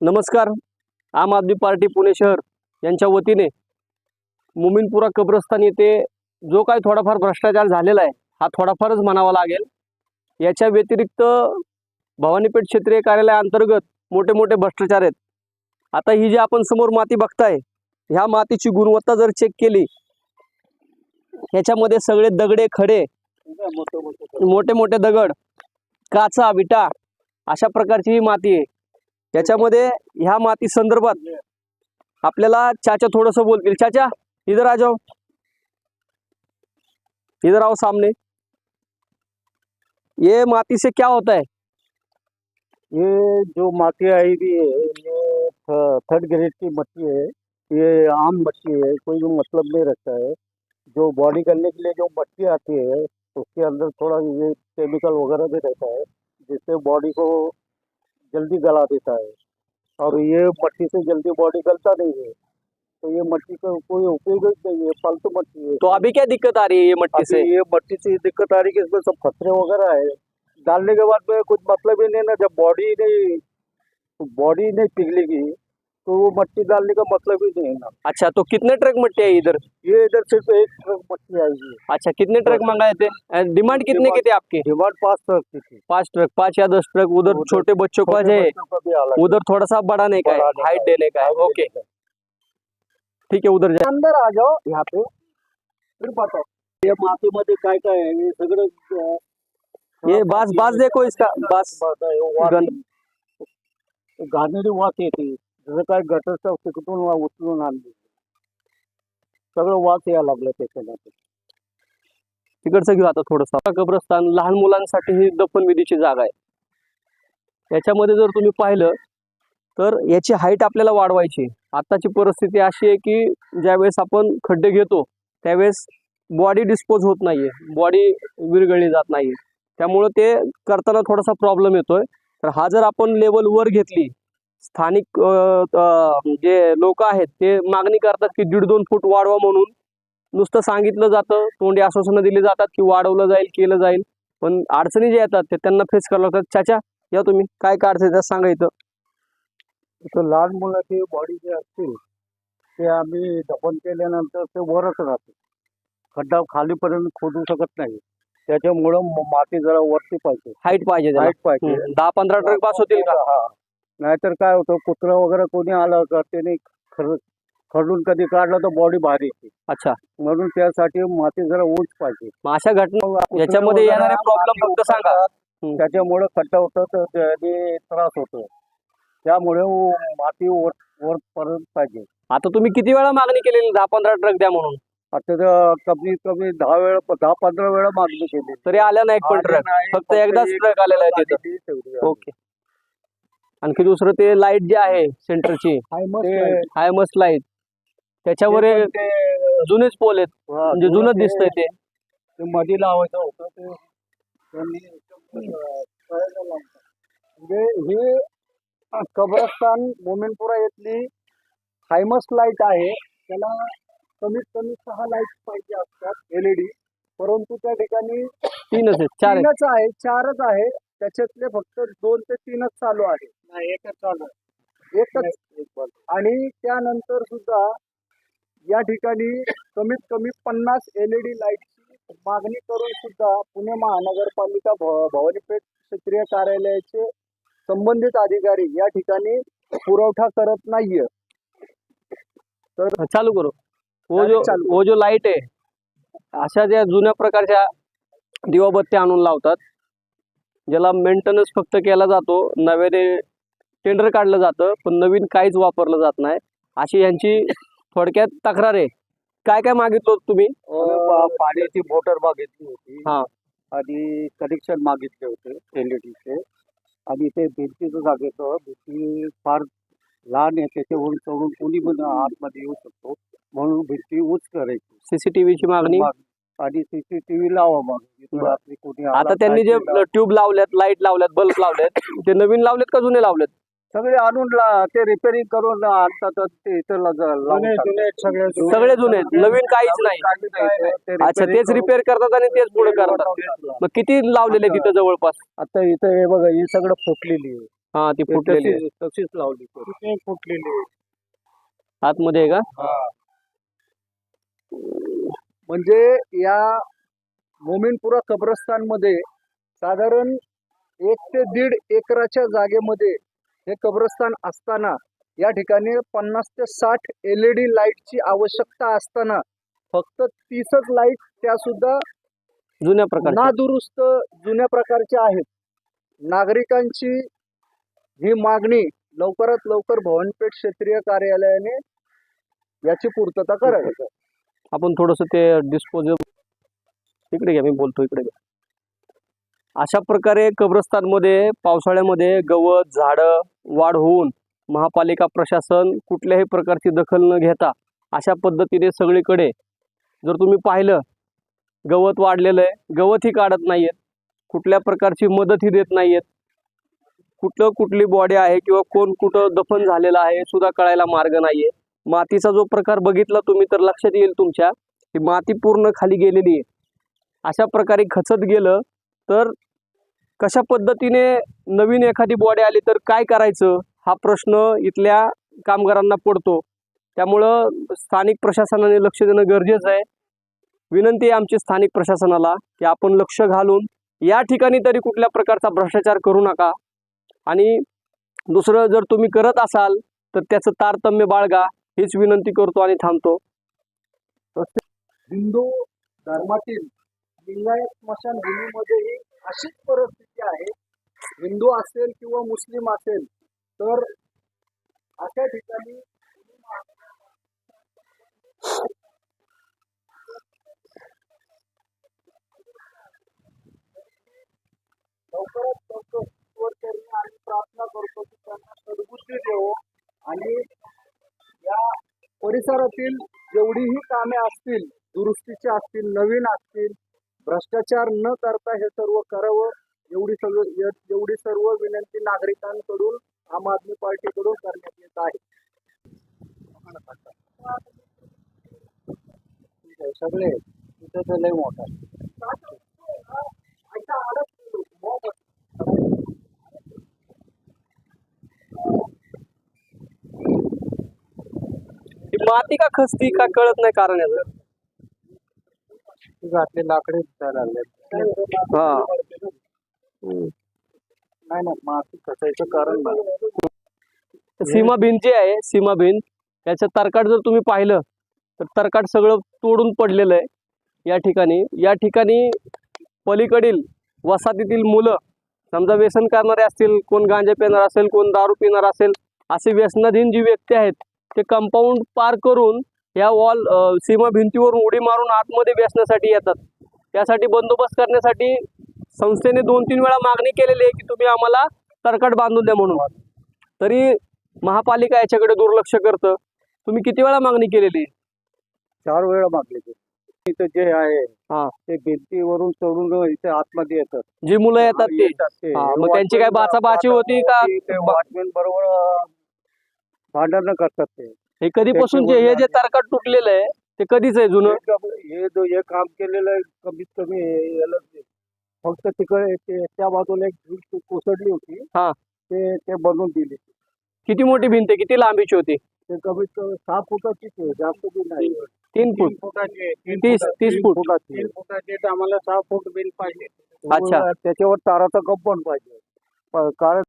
नमस्कार. आम आदमी पार्टी पुणे शहर यांच्या वतीने मुमिनपुरा कब्रस्तान येथे जो काही थोडाफार भ्रष्टाचार झालेला आहे हा थोडाफारच म्हणावा लागेल. याच्या व्यतिरिक्त भवानीपेठ क्षेत्रीय कार्यालयाअंतर्गत मोठे मोठे भ्रष्टाचार आहेत. आता ही जी आपण समोर माती बघताय ह्या मातीची गुणवत्ता जर चेक केली ह्याच्यामध्ये सगळे दगडे खडे मोठे मोठे दगड काचा विटा अशा प्रकारची ही माती आहे. त्याच्यामध्ये ह्या माती संदर्भात आपल्याला चाचा थोडस बोलतील. चाचा इधर आ जाओ इधर आओ सामने. ये माती से क्या होता है ये जो माटी आई भी है, ये थर्ड ग्रेड की मच्छी है. ये आम मट्टी है, कोई भी मतलब नहीं रखता है. जो बॉडी करने के लिए जो मट्टी आती है, उसके अंदर थोड़ा ये केमिकल वगैरह भी रहता है, जिससे बॉडी को जल्दी गला देता है। और ये मट्टी से जल्दी बॉडी गलता नहीं है। तो ये मट्टी का कोई उपयोग ही नहीं है फालतू मट्टी है। तो अभी क्या दिक्कत आ रही है ये मट्टी से? ये मट्टी से दिक्कत आ रही है कि इसमें सब खतरे वगैरह है। डालने के बाद में कुछ मतलब ही नहीं ना जब बॉडी नहीं बॉडी नहीं पिघलेगी तो वो मट्टी डालने का मतलब ही नहीं है ना अच्छा तो कितने ट्रक मट्टी आई इधर ये इधर सिर्फ़ एक ट्रक मट्टी आएगी अच्छा कितने ट्रक मंगाए थे डिमांड कितने की थे आपकी डिमांड पाँच ट्रक की थी पाँच ट्रक पाँच या दस ट्रक उधर छोटे बच्चों का है उधर थोड़ा सा बढ़ाने का है हाइट देने का है ओके ठीक है उधर जाए अंदर आ जाओ यहाँ पे फिर बताओ ये माती मध्ये काय काय आहे हे सगळं अं, ये बास बास देखो इसका बास गन- वास येते जसं काय गटरचं तिकडून वा- उचलून आणली. सगळं वास यायला लागलं त्याच्यामध्ये. तिकडचं घेऊ आता थोडंसं. कब्रस्तान लहान मुलांसाठी ही दफनविधीची जागा आहे. याच्यामध्ये जर तुम्ही पाहिलं तर याची हाईट आपल्याला वाढवायची आताची परिस्थिती अशी आहे की ज्यावेळेस आपण खड्डे घेतो त्यावेळेस बॉडी डिस्पोज होत नाहीये. बॉडी विरघळली जात नाही त्यामुळं ते करताना थोडासा प्रॉब्लेम येतोय. तर हा जर आपण लेवल वर घेतली स्थानिक जे लोक आहेत ते मागणी करतात की दीड दोन फूट वाढवा म्हणून. नुसतं सांगितलं जातं तोंडी आश्वासनं दिली जातात की वाढवलं जाईल केलं जाईल. पण अडचणी ज्या येतात ते त्यांना फेस करावं लागतात. चाचा या तुम्ही. काय काय अडचणी त्यात सांगा इथं. लहान मुलाची बॉडी जे असते ते आम्ही दफन केल्यानंतर ते वरच राहते खड्डा खालीपर्यंत खोदू शकत नाही. त्याच्यामुळं माती जरा वरती पाहिजे. हाईट पाहिजे. हाईट पाहिजे. दहा पंधरा ट्रक पास होतील का. नाहीतर काय होतं कुत्रा वगैरे कोणी आलं का त्याने खर खडून कधी काढलं तर बॉडी बाहेर येते. अच्छा. म्हणून त्यासाठी माती जरा उंच पाहिजे. मग अशा घटना कुत्रे याच्यामध्ये वगैरे येणारे माती फक्त सांगा. हम्म. त्याच्यामुळे खड्डा होतं तर त्याने त्रास होतो. त्यामुळे माती वर वरपर्यंत पाहिजे. आता तुम्ही किती वेळा मागणी केलेली? दहा पंधरा ट्रक द्या म्हणून. आता तर कमीत कमी दहा वेळा दहा पंधरा वेळा मागणी केली तरी आल्या नाही एक पण ट्रक फक्त एकदाच एक ट्रक आलेला आहे तिथं. ओके. आणखी दुसरं ते लाइट जे आहे सेंटरची हाय मस्त मस्त लाइट त्याच्यावर जुनेच पोल आहेत. म्हणजे जुनं जुनं ते- दिसतंय ते. ते मध्ये लावायचं होतं ते. म्हणजे हे कब्रस्तान मोमिनपुरा येथली हायमस लाइट आहे. त्याला कमीत कमी सहा लाइट पाहिजे असतात एलईडी परंतु त्या ठिकाणी तीनच आहेत चार आहेत तीनच आहे चारच आहे. त्याच्यातले फक्त दोन ते तीनच चालू आहे नाही एकच चालू आहे. एकच. आणि त्यानंतर सुद्धा या ठिकाणी कमीत कमी पन्नास एल ई डी लाईटची मागणी करून सुद्धा पुणे महानगरपालिका भवानीपेठ क्षेत्रीय कार्यालयाचे संबंधित अधिकारी या ठिकाणी पुरवठा करत नाहीये. चालू करू. वो जो. वो जो लाइट आहे अशा ज्या जुन्या प्रकारच्या दिवाबत्त्या आणून लावतात ज्याला मेंटेनन्स फक्त केला जातो नव्याने टेंडर काढलं जातं पण नवीन काहीच वापरलं जात नाही. अशी यांची थोडक्यात तक्रार आहे. काय काय मागितलं होतं तुम्ही? पाण्याची मोटर मागितली होती. हा. आणि कनेक्शन मागितले होते एलईडीचे आणि ते भिंतीचं जागेचं भिंती फार लहान आहे. त्याच्यावरून चढून कोणी पण आतमध्ये येऊ शकतो. म्हणून भिंती उच करायची. सीसीटीव्हीची मागणी? मग- आणि सीसीटीव्ही लावा मग. आला आता त्यांनी जे काय केलं, ट्यूब लावल्यात लाइट लावल्यात बल्ब लावल्यात ते नवीन लावलेत का जुने लावलेत? सगळे आणून ला- ते रिपेअरिंग करून आणतात आणि ते इथं ला- लावून टाकतात. सगळे जुने आहेत. नवीन काहीच नाही. काहीच नाही. ते अच्छा repairing तेच करून रिपेअर करतात आणि तेच पुढे करतात. लावतात. मग किती लावलेले तिथं जवळपास? आता इथं हे बघा ही सगळं फुटलेली आहे. हा ती फुटलेली आहे. तशीच तशीच लावली फुटलेली आहे. आतमध्ये आहे का? म्हणजे या मोमीनपुरा कब्रस्तानमध्ये साधारण एक ते दीड एकराच्या जागेमध्ये हे कब्रस्तान असताना या ठिकाणी पन्नास ते साठ एल ई डी लाईटची आवश्यकता असताना फक्त तीसच लाइट त्या सुद्धा जुन्या प्रकारची नादुरुस्त जुन्या प्रकारच्या आहेत. नागरिकांची ही मागणी लवकरात लवकर भवनपेठ क्षेत्रीय कार्यालयाने याची पूर्तता करावी. आपण थोडस ते डिस्पोजेबल इकडे घ्या मी बोलतो इकडे घ्या. अशा प्रकारे कब्रस्तानमध्ये पावसाळ्यामध्ये गवत झाडं वाढ होऊन महापालिका प्रशासन कुठल्याही प्रकारची दखल न घेता अशा पद्धतीने सगळीकडे जर तुम्ही पाहिलं गवत वाढलेलं आहे गवतही काढत नाहीयेत. कुठल्या प्रकारची मदतही देत नाहीयेत. कुठलं कुठली बॉडी आहे किंवा कोण कुठं दफन झालेलं आहे सुद्धा कळायला मार्ग नाहीये. मातीचा जो प्रकार बघितला तुम्ही तर लक्षात येईल तुमच्या की माती पूर्ण खाली गेलेली आहे. अशा प्रकारे खचत गेलं तर कशा पद्धतीने नवीन एखादी बॉडी आली तर काय करायचं? हा प्रश्न इथल्या कामगारांना पडतो. त्यामुळं स्थानिक प्रशासनाने लक्ष देणं गरजेचं आहे. विनंती आहे आमची स्थानिक प्रशासनाला की आपण लक्ष घालून या ठिकाणी तरी कुठल्या प्रकारचा भ्रष्टाचार करू नका. आणि दुसरं जर तुम्ही करत असाल तर त्याचं तारतम्य बाळगा. हीच विनंती करतो आणि थांबतो. हिंदू धर्मातील लिंगायत स्मशानभूमीमध्येही अशीच परिस्थिती आहे. हिंदू असेल किंवा मुस्लिम असेल तर अशा ठिकाणी लवकरात लवकर करणे आणि प्रार्थना करतो की त्यांना सद्बुद्धी देवो आणि या परिसरातील जेवढीही कामे असतील दुरुस्तीची असतील नवीन असतील भ्रष्टाचार न करता हे सर्व करावं एवढी सगळं एवढी सर्व विनंती नागरिकांकडून आम आदमी पार्टीकडून करण्यात येत आहे. आहे, सगळे तिथं तर लय मोठा माती का खसती का कळत नाही कारण याचं. घातले लाकडे दिसायला लागले हा. नाही नाही माती कसायचं कारण नाही. सीमा भिंत जे आहे सीमा भिंत याचं तरकाट जर तुम्ही पाहिलं तर तरकाट सगळं तोडून पडलेलं आहे. या ठिकाणी या ठिकाणी पलीकडील वसाहतीतील मुलं समजा व्यसन करणारे असतील कोण गांजा पिणार असेल कोण दारू पिणार असेल असे व्यसनाधीन जी व्यक्ती आहेत ते कंपाऊंड पार करून या वॉल सीमा भिंतीवरून उडी मारून आतमध्ये व्यसनासाठी येतात. त्यासाठी बंदोबस्त करण्यासाठी संस्थेने दोन तीन वेळा मागणी केलेली आहे की तुम्ही आम्हाला तरकट बांधून द्या म्हणून. तरी महापालिका याच्याकडे दुर्लक्ष करतं. तुम्ही किती वेळा मागणी केलेली? आहे? चार वेळा मागले ते इथं जे आहे हा. ते भिंतीवरून चढून इथे आतमध्ये येतात. जी मुलं येतात ते. मग त्यांची काय बाचाबाची होती का? बरोबर भांडणं करतात ते. हे कधीपासून जे हे जे तरकट तुटलेलं आहे ते कधीच आहे जुनं? हे जो हे काम केलेलं आहे कमीत कमी हे- याला ते- फक्त तिकडे ते त्या बाजूला एक भिंत कोसळली होती. हा. ते ते बनवून दिली. किती मोठी भिंत आहे? किती लांबीची होती? ते कमीत कमी सहा फुटाचीच आहे जास्त बी नाही. तीन फूट. फुटाची तीस तीस फूट. फुटाची फुटाची तर आम्हाला सहा फूट बिल पाहिजे. अच्छा. त्याच्यावर ताराचा कंपाऊंड पाहिजे. प- कारण